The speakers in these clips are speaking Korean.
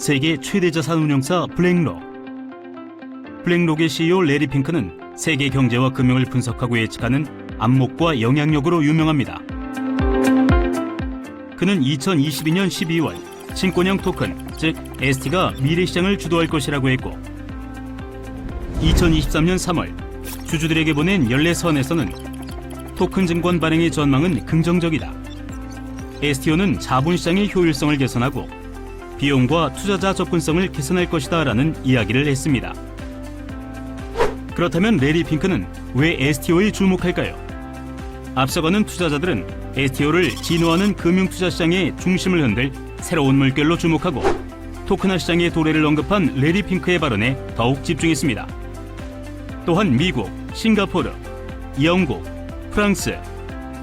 세계 최대 자산 운용사 블랙록. 블랙록의 CEO 레리 핑크는 세계 경제와 금융을 분석하고 예측하는 안목과 영향력으로 유명합니다. 그는 2022년 12월 신권형 토큰, 즉 ST가 미래 시장을 주도할 것이라고 했고 2023년 3월 주주들에게 보낸 연례 서한에서는 토큰 증권 발행의 전망은 긍정적이다. STO는 자본 시장의 효율성을 개선하고 비용과 투자자 접근성을 개선할 것이다 라는 이야기를 했습니다. 그렇다면 레리 핑크는 왜 STO에 주목할까요? 앞서가는 투자자들은 STO를 진화하는 금융투자 시장의 중심을 흔들 새로운 물결로 주목하고 토크나 시장의 도래를 언급한 레리 핑크의 발언에 더욱 집중했습니다. 또한 미국, 싱가포르, 영국, 프랑스,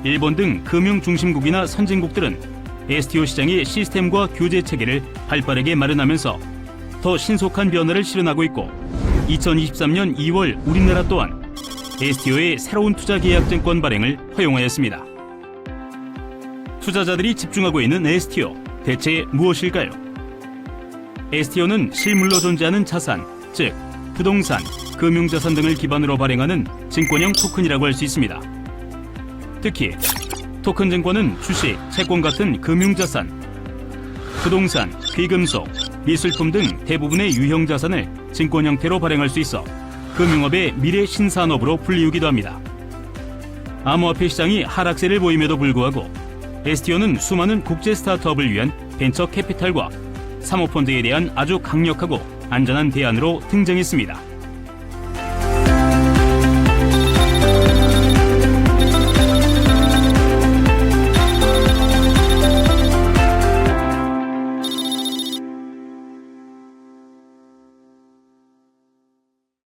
일본 등 금융 중심국이나 선진국들은 STO 시장의 시스템과 규제 체계를 활발하게 마련하면서 더 신속한 변화를 실현하고 있고 2023년 2월 우리나라 또한 STO의 새로운 투자 계약 증권 발행을 허용하였습니다. 투자자들이 집중하고 있는 STO 대체 무엇일까요? STO는 실물로 존재하는 자산, 즉 부동산, 금융자산 등을 기반으로 발행하는 증권형 토큰이라고 할 수 있습니다. 특히 토큰 증권은 주식, 채권 같은 금융자산, 부동산, 귀금속, 미술품 등 대부분의 유형 자산을 증권 형태로 발행할 수 있어 금융업의 미래 신산업으로 불리우기도 합니다. 암호화폐 시장이 하락세를 보임에도 불구하고 STO는 수많은 국제 스타트업을 위한 벤처 캐피탈과 사모펀드에 대한 아주 강력하고 안전한 대안으로 등장했습니다.